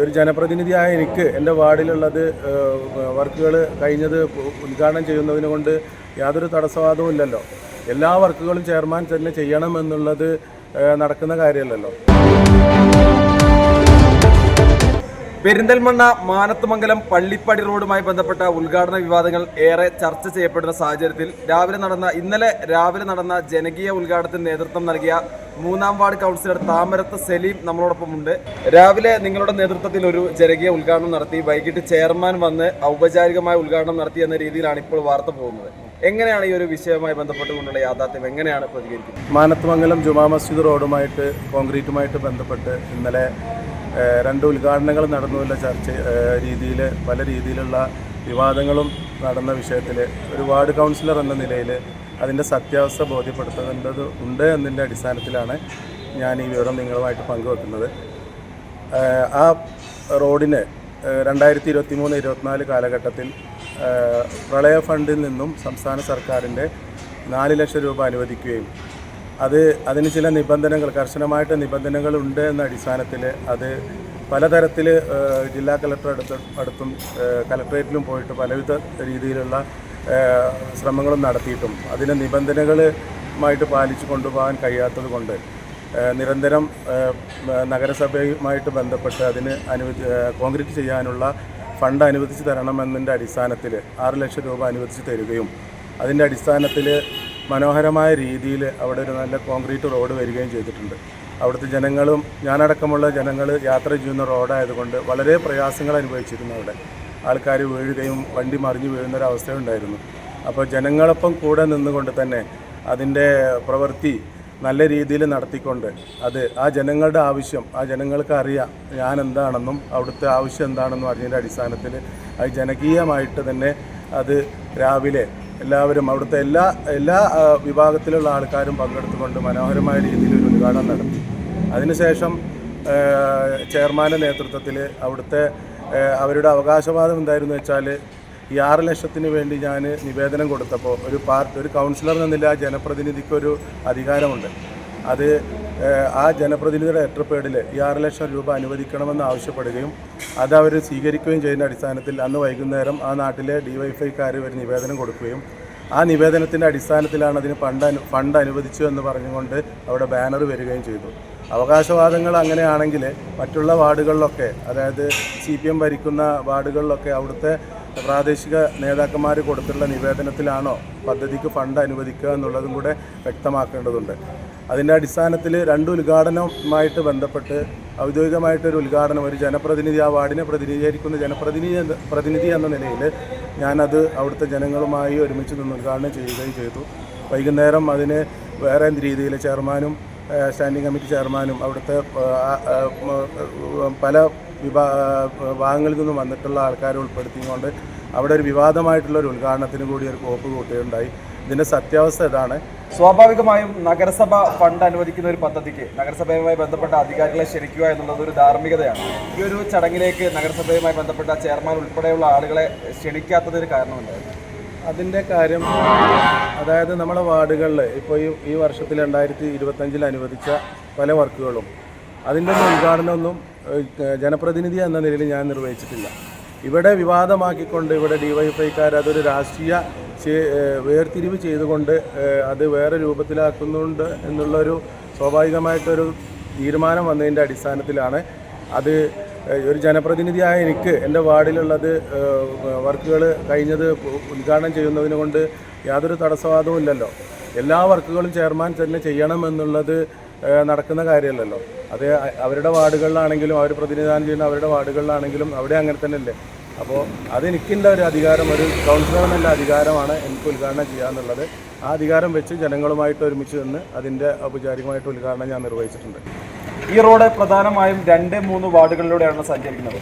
ഒരു ജനപ്രതിനിധിയായ എനിക്ക് എന്റെ വാർഡിലുള്ളത് വർക്കുകൾ കഴിഞ്ഞത് ഉദ്ഘാടനം ചെയ്യുന്നതിന് കൊണ്ട് യാതൊരു തടസ്സവാദവും ഇല്ലല്ലോ. എല്ലാ വർക്കുകളും ചെയർമാൻ തന്നെ ചെയ്യണമെന്നുള്ളത് നടക്കുന്ന കാര്യമല്ലല്ലോ. പെരിന്തൽമണ്ണ മാനത്തുമംഗലം പള്ളിപ്പടി റോഡുമായി ബന്ധപ്പെട്ട ഉദ്ഘാടന വിവാദങ്ങൾ ഏറെ ചർച്ച ചെയ്യപ്പെടുന്ന സാഹചര്യത്തിൽ രാവിലെ നടന്ന ഇന്നലെ രാവിലെ നടന്ന ജനകീയ ഉദ്ഘാടനത്തിന് നേതൃത്വം നൽകിയ മൂന്നാം വാർഡ് കൗൺസിലർ താമരത്ത് സലീം നമ്മളോടൊപ്പമുണ്ട്. രാവിലെ നിങ്ങളുടെ നേതൃത്വത്തിൽ ഒരു ജനകീയ ഉദ്ഘാടനം നടത്തി വൈകിട്ട് ചെയർമാൻ വന്ന് ഔപചാരികമായ ഉദ്ഘാടനം നടത്തി എന്ന രീതിയിലാണ് ഇപ്പോൾ വാർത്ത പോകുന്നത്. എങ്ങനെയാണ് ഈ ഒരു വിഷയവുമായി ബന്ധപ്പെട്ടുകൊണ്ടുള്ള യാഥാർത്ഥ്യം? എങ്ങനെയാണ് പ്രതികരിക്കുന്നത്? മാനത്തുമംഗലം ജുമാ മസ്ജിദ് റോഡുമായിട്ട് കോൺക്രീറ്റുമായിട്ട് ബന്ധപ്പെട്ട് ഇന്നലെ രണ്ട് ഉദ്ഘാടനങ്ങൾ നടന്നുള്ള ചർച്ച രീതിയിൽ പല രീതിയിലുള്ള വിവാദങ്ങളും നടന്ന വിഷയത്തിൽ ഒരു വാർഡ് കൗൺസിലർ എന്ന നിലയിൽ അതിന്റെ സത്യാവസ്ഥ ബോധ്യപ്പെടുത്തേണ്ടത് ഉണ്ട് എന്നതിന്റെ അടിസ്ഥാനത്തിലാണ് ഞാൻ ഈ വിവരം നിങ്ങളുമായിട്ട് പങ്കുവെക്കുന്നത്. ആ റോഡിന് രണ്ടായിരത്തി ഇരുപത്തി മൂന്ന് ഇരുപത്തിനാല് കാലഘട്ടത്തിൽ പ്രളയ ഫണ്ടിൽ നിന്നും സംസ്ഥാന സർക്കാരിന്റെ നാല് ലക്ഷം രൂപ അനുവദിക്കുകയും അത് അതിന് ചില നിബന്ധനകൾ കർശനമായിട്ട് നിബന്ധനകൾ ഉണ്ട് എന്ന അടിസ്ഥാനത്തിൽ അത് പലതരത്തിൽ ജില്ലാ കളക്ടർ അടുത്ത് അടുത്തും കലക്ടറേറ്റിലും പോയിട്ട് പലവിധ രീതിയിലുള്ള ശ്രമങ്ങളും നടത്തിയിട്ടും. അതിന്റെ നിബന്ധനകളുമായിട്ട് പാലിച്ചു കൊണ്ടുപോകാൻ കഴിയാത്തത് കൊണ്ട് നിരന്തരം നഗരസഭയുമായിട്ട് ബന്ധപ്പെട്ട് അതിന് അനുവദി കോൺക്രീറ്റ് ചെയ്യാനുള്ള ഫണ്ട് അനുവദിച്ച് തരണമെന്നതിന്റെ അടിസ്ഥാനത്തിൽ ആറ് ലക്ഷം രൂപ അനുവദിച്ച് തരികയും അതിന്റെ അടിസ്ഥാനത്തിൽ മനോഹരമായ രീതിയിൽ അവിടെ ഒരു നല്ല കോൺക്രീറ്റ് റോഡ് വരികയും ചെയ്തിട്ടുണ്ട്. അവിടുത്തെ ജനങ്ങളും ഞാനടക്കമുള്ള ജനങ്ങൾ യാത്ര ചെയ്യുന്ന റോഡായതുകൊണ്ട് വളരെ പ്രയാസങ്ങൾ അനുഭവിച്ചിരുന്നു അവിടെ. ആൾക്കാർ വീഴുകയും വണ്ടി മറിഞ്ഞു വീഴുന്ന ഒരു അവസ്ഥയുണ്ടായിരുന്നു അപ്പോൾ ജനങ്ങളൊപ്പം കൂടെ നിന്നുകൊണ്ട് തന്നെ അതിന്റെ പ്രവൃത്തി നല്ല രീതിയിൽ നടത്തിക്കൊണ്ട് അത് ആ ജനങ്ങളുടെ ആവശ്യം ആ ജനങ്ങൾക്ക് അറിയാം ഞാൻ എന്താണെന്നും അവിടുത്തെ ആവശ്യം എന്താണെന്നും അറിഞ്ഞതിന്റെ അടിസ്ഥാനത്തിൽ അത് ജനകീയമായിട്ട് തന്നെ അത് രാവിലെ എല്ലാവരും അവിടുത്തെ എല്ലാ എല്ലാ വിഭാഗത്തിലുള്ള ആൾക്കാരും പങ്കെടുത്തുകൊണ്ട് മനോഹരമായ രീതിയിൽ ഒരു ഉദ്ഘാടനം നടത്തി. അതിനുശേഷം ചെയർമാന്റെ നേതൃത്വത്തിൽ അവിടുത്തെ അവരുടെ അവകാശവാദം എന്തായിരുന്നു വെച്ചാൽ ഈ ആറ് ലക്ഷത്തിന് വേണ്ടി ഞാൻ നിവേദനം കൊടുത്തപ്പോൾ ഒരു പാർട്ടി ഒരു കൗൺസിലർ എന്നില്ല ജനപ്രതിനിധിക്കൊരു അധികാരമുണ്ട്. അത് ആ ജനപ്രതിനിധിയുടെ എട്ടർപേഡിൽ ഈ ആറ് ലക്ഷം രൂപ അനുവദിക്കണമെന്ന് ആവശ്യപ്പെടുകയും അത് അവർ സ്വീകരിക്കുകയും ചെയ്യുന്ന അടിസ്ഥാനത്തിൽ അന്ന് വൈകുന്നേരം ആ നാട്ടിലെ ഡിവൈഫൈക്കാർ ഒരു നിവേദനം കൊടുക്കുകയും ആ നിവേദനത്തിന്റെ അടിസ്ഥാനത്തിലാണ് അതിന് ഫണ്ട് ഫണ്ട് അനുവദിച്ചു എന്ന് പറഞ്ഞുകൊണ്ട് അവിടെ ബാനർ വരികയും ചെയ്തു. അവകാശവാദങ്ങൾ അങ്ങനെയാണെങ്കിൽ മറ്റുള്ള വാർഡുകളിലൊക്കെ അതായത് സി പി എം ഭരിക്കുന്ന വാർഡുകളിലൊക്കെ അവിടുത്തെ പ്രാദേശിക നേതാക്കന്മാർ കൊടുത്തിട്ടുള്ള നിവേദനത്തിലാണോ പദ്ധതിക്ക് ഫണ്ട് അനുവദിക്കുക എന്നുള്ളതും കൂടെ വ്യക്തമാക്കേണ്ടതുണ്ട്. അതിന്റെ അടിസ്ഥാനത്തിൽ രണ്ട് ഉദ്ഘാടനവുമായിട്ട് ബന്ധപ്പെട്ട് ഔദ്യോഗികമായിട്ടൊരു ഉദ്ഘാടനം ഒരു ജനപ്രതിനിധി ആ വാർഡിനെ പ്രതിനിധീകരിക്കുന്ന ജനപ്രതിനിധി പ്രതിനിധി എന്ന നിലയിൽ ഞാനത് അവിടുത്തെ ജനങ്ങളുമായി ഒരുമിച്ച് നിന്ന് ഉദ്ഘാടനം ചെയ്യുകയും ചെയ്തു. വൈകുന്നേരം അതിന് വേറെ രീതിയിൽ ചെയർമാനും സ്റ്റാൻഡിംഗ് കമ്മിറ്റി ചെയർമാനും അവിടുത്തെ പല വിഭാ ഭാഗങ്ങളിൽ നിന്നും വന്നിട്ടുള്ള ആൾക്കാരെ ഉൾപ്പെടുത്തിക്കൊണ്ട് അവിടെ ഒരു വിവാദമായിട്ടുള്ള ഒരു ഉദ്ഘാടനത്തിന് കൂടി ഒരു കോപ്പ് കൂട്ടുകയുണ്ടായി ഇതിന്റെ സത്യാവസ്ഥ ഇതാണ്. സ്വാഭാവികമായും നഗരസഭ ഫണ്ട് അനുവദിക്കുന്ന ഒരു പദ്ധതിക്ക് നഗരസഭയുമായി ബന്ധപ്പെട്ട അധികാരികളെ ക്ഷണിക്കുക എന്നുള്ളത് ഒരു ധാർമ്മികതയാണ്. ഈ ഒരു ചടങ്ങിലേക്ക് നഗരസഭയുമായി ബന്ധപ്പെട്ട ചെയർമാൻ ഉൾപ്പെടെയുള്ള ആളുകളെ ക്ഷണിക്കാത്തതിന് കാരണമുണ്ടായിരുന്നു. അതിന്റെ കാര്യം അതായത് നമ്മുടെ വാർഡുകളിൽ ഇപ്പോൾ ഈ ഈ വർഷത്തിൽ രണ്ടായിരത്തി ഇരുപത്തഞ്ചിൽ അനുവദിച്ച പല വർക്കുകളും അതിന്റെ ഉദ്ഘാടനമൊന്നും ജനപ്രതിനിധി എന്ന നിലയിൽ ഞാൻ നിർവഹിച്ചിട്ടില്ല. ഇവിടെ വിവാദമാക്കിക്കൊണ്ട് ഇവിടെ ഡിവൈഫൈക്കാർ അതൊരു രാഷ്ട്രീയ വേർതിരിവ് ചെയ്തുകൊണ്ട് അത് വേറെ രൂപത്തിലാക്കുന്നുണ്ട് എന്നുള്ളൊരു സ്വാഭാവികമായിട്ടൊരു തീരുമാനം വന്നതിന്റെ അടിസ്ഥാനത്തിലാണ് അത് ഒരു ജനപ്രതിനിധിയായ എനിക്ക് എന്റെ വാർഡിലുള്ളത് വർക്കുകൾ കഴിഞ്ഞത് ഉദ്ഘാടനം ചെയ്യുന്നതിന് കൊണ്ട് യാതൊരു തടസ്സവാദവും ഇല്ലല്ലോ. എല്ലാ വർക്കുകളും ചെയർമാൻ തന്നെ ചെയ്യണമെന്നുള്ളത് നടക്കുന്ന കാര്യമല്ലല്ലോ. അത് അവരുടെ വാർഡുകളിലാണെങ്കിലും അവർ പ്രതിനിധാനം ചെയ്യുന്ന അവരുടെ വാർഡുകളിലാണെങ്കിലും അവിടെ അങ്ങനെ തന്നെ അല്ലേ അപ്പോൾ അതെനിക്കുള്ള ഒരു അധികാരം ഒരു കൗൺസിലർ അധികാരമാണ് എനിക്ക് ഉദ്ഘാടനം ചെയ്യാന്നുള്ളത് ആ അധികാരം വെച്ച് ജനങ്ങളുമായിട്ട് ഒരുമിച്ച് നിന്ന് അതിന്റെ ഔപചാരികമായിട്ട് ഉദ്ഘാടനം ഞാൻ നിർവഹിച്ചിട്ടുണ്ട്. ഈ റോഡ് പ്രധാനമായും രണ്ട് മൂന്ന് വാർഡുകളിലൂടെയാണ് സഞ്ചരിക്കുന്നത്.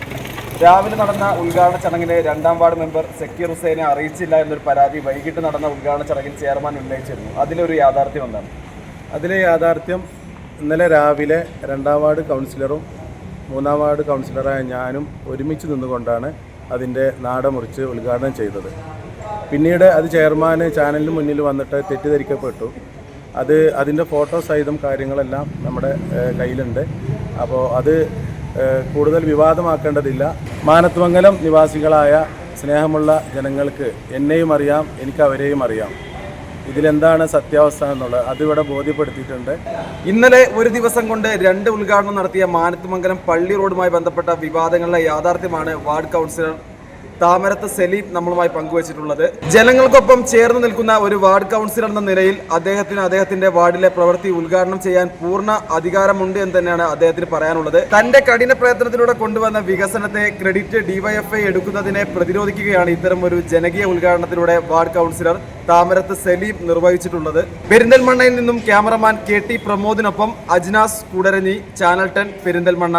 രാവിലെ നടന്ന ഉദ്ഘാടന ചടങ്ങിലെ രണ്ടാം വാർഡ് മെമ്പർ സക്കീർ ഹുസൈനെ അറിയിച്ചില്ല എന്നൊരു പരാതി വൈകിട്ട് നടന്ന ഉദ്ഘാടന ചടങ്ങിൽ ചെയർമാൻ ഉന്നയിച്ചിരുന്നു. അതിലൊരു യാഥാർത്ഥ്യം എന്താണ്? അതിലെ യാഥാർത്ഥ്യം ഇന്നലെ രാവിലെ രണ്ടാം വാർഡ് കൗൺസിലറും മൂന്നാം വാർഡ് കൗൺസിലറായ ഞാനും ഒരുമിച്ച് നിന്നുകൊണ്ടാണ് അതിന്റെ നാട മുറിച്ച് ഉദ്ഘാടനം ചെയ്തത്. പിന്നീട് അത് ചെയർമാന് ചാനലിന് മുന്നിൽ വന്നിട്ട് തെറ്റിദ്ധരിക്കപ്പെട്ടു. അത് അതിന്റെ ഫോട്ടോ സഹിതം കാര്യങ്ങളെല്ലാം നമ്മുടെ കയ്യിലുണ്ട്. അപ്പോൾ അത് കൂടുതൽ വിവാദമാക്കേണ്ടതില്ല. മാനത്തുമംഗലം നിവാസികളായ സ്നേഹമുള്ള ജനങ്ങൾക്ക് എന്നെയും അറിയാം എനിക്ക് അവരെയും അറിയാം. ഇതിലെന്താണ് സത്യാവസ്ഥ എന്നുള്ളത് അതിവിടെ ബോധ്യപ്പെടുത്തിയിട്ടുണ്ട്. ഇന്നലെ ഒരു ദിവസം കൊണ്ട് രണ്ട് ഉദ്ഘാടനം നടത്തിയ മാനത്തുമംഗലം പള്ളി റോഡുമായി ബന്ധപ്പെട്ട വിവാദങ്ങളുടെ യാഥാർത്ഥ്യമാണ് വാർഡ് കൗൺസിലർ താമരത്ത് സലീം നമ്മളുമായി പങ്കുവച്ചിട്ടുള്ളത്. ജനങ്ങൾക്കൊപ്പം ചേർന്ന് നിൽക്കുന്ന ഒരു വാർഡ് കൗൺസിലർ എന്ന നിലയിൽ അദ്ദേഹത്തിന് അദ്ദേഹത്തിന്റെ വാർഡിലെ പ്രവൃത്തി ഉദ്ഘാടനം ചെയ്യാൻ പൂർണ അധികാരമുണ്ട് എന്ന് തന്നെയാണ് അദ്ദേഹത്തിന് പറയാനുള്ളത്. തന്റെ കഠിന പ്രയത്നത്തിലൂടെ കൊണ്ടുവന്ന വികസനത്തെ ക്രെഡിറ്റ് ഡിവൈഎഫ്ഐ എടുക്കുന്നതിനെ പ്രതിരോധിക്കുകയാണ് ഇത്തരം ഒരു ജനകീയ ഉദ്ഘാടനത്തിലൂടെ വാർഡ് കൗൺസിലർ താമരത്ത് സലീം നിർവഹിച്ചിട്ടുള്ളത്. പെരിന്തൽമണ്ണയിൽ നിന്നും cameraman K T പ്രമോദിനൊപ്പം Ajnas Koodaranji channel ten Perinthalmanna.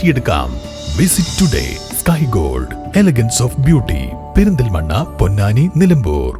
മാറ്റിയെടുക്കാം. Visit today sky gold elegance of beauty Perinthalmanna Ponnani Nilambur.